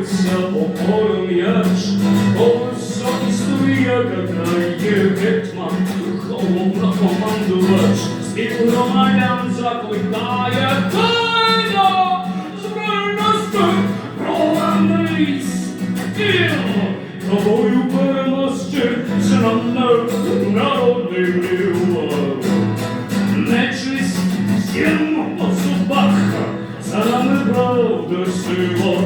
Котиться по полю м'яч, високій струї, катає гетьман, головно командувач, співгромадян закликає, Хайно, збройності, проломись, тіло, тобою переможче, це нам народний грів. Нечисть всім по зубах, за нами правда сила,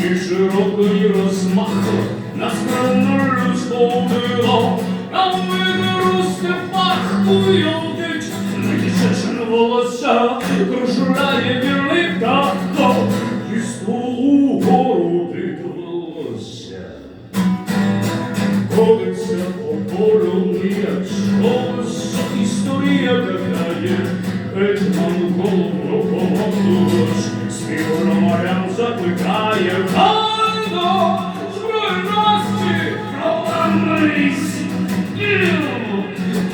душі широкої розмаху, нас краною сповнило, а видеру степах уйовдить, місячне волосся, кружуляє вірний птах, і стволу гору підвелося. Ходиться по полю м'яч, голос історія катає, гетьман голову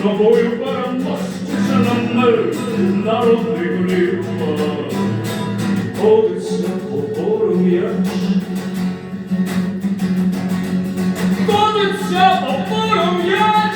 тобою переможці за нами, народний гнів. Ходиться по м'яч, Котиться по м'яч,